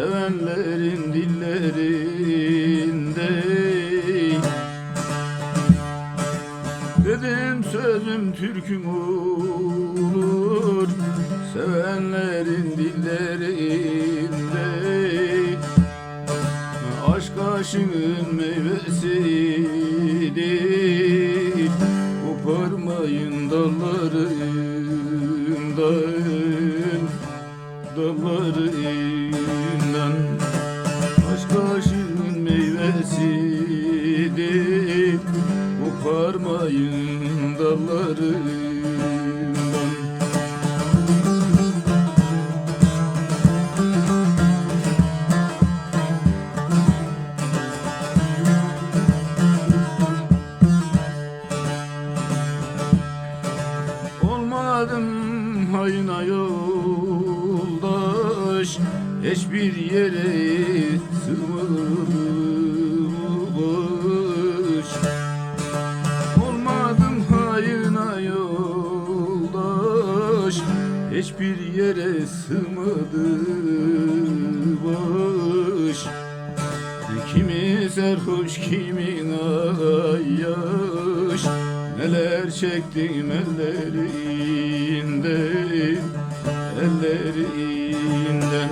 Sevenlerin dillerinde. Dedim sözüm türküm olur. Sevenlerin dillerinde meyvesidir Koparmayın dallarından Olmadım hayına yoldaş Hiçbir yere sığmamış Hiçbir yere sığmadı baş Kimi serhoş kimi ayyaş Neler çektim ellerinden Ellerinden.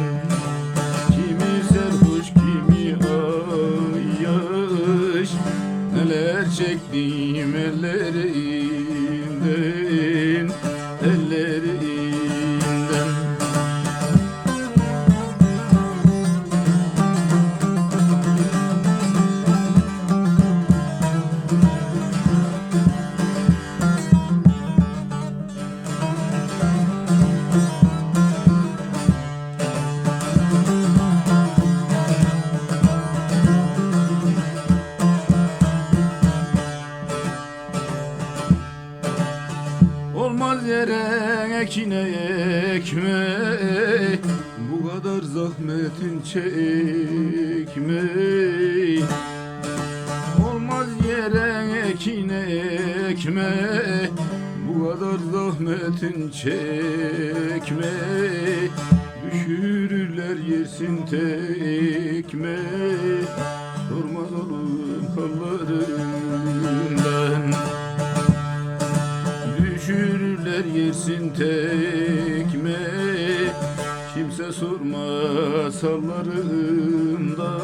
Kimi serhoş kimi ayyaş Neler çektim ellerinden ekine ekme Bu kadar zahmetin çekme Olmaz yere ekine ekme Bu kadar zahmetin çekme Düşürürler yersin tekme Sormaz olur hallarından tekme Kimse sormaz hallarından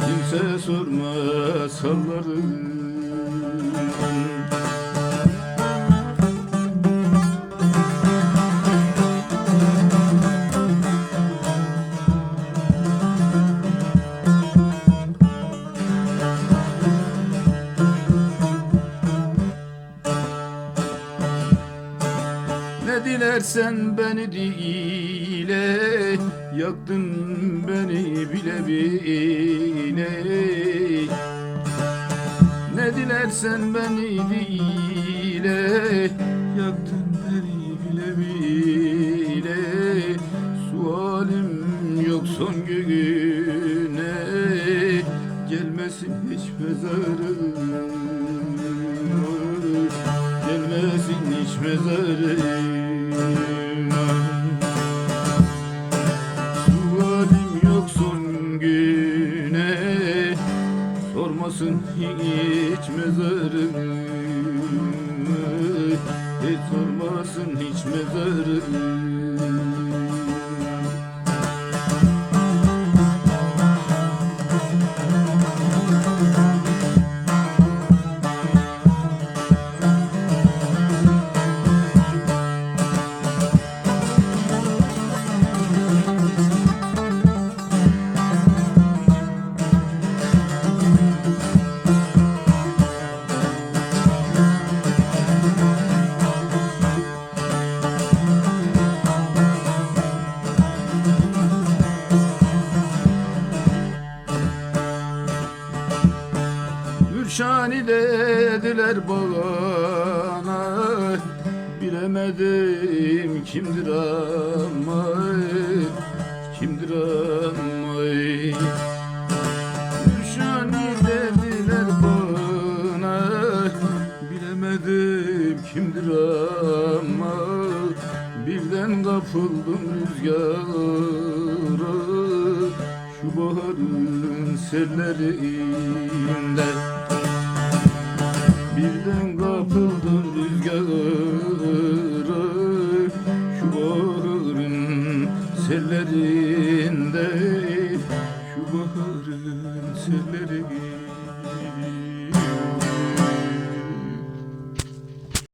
Kimse sormaz hallarından Ne dilersen beni dile Yaktın beni bile bile. Ne dilersen beni dile Yaktın beni bile bile. Sualim yok son güne Gelmesin hiç mezarım. Gelmesin hiç mezarıma sormasın Bilemedim kimdir ama Kimdir ama Gülşani dediler bana Bilemedim kimdir ama Birden kapıldım rüzgara Şu baharın sellerinde Birden kapıldım rüzgara Şu baharın sellerinde Şu baharın sellerinde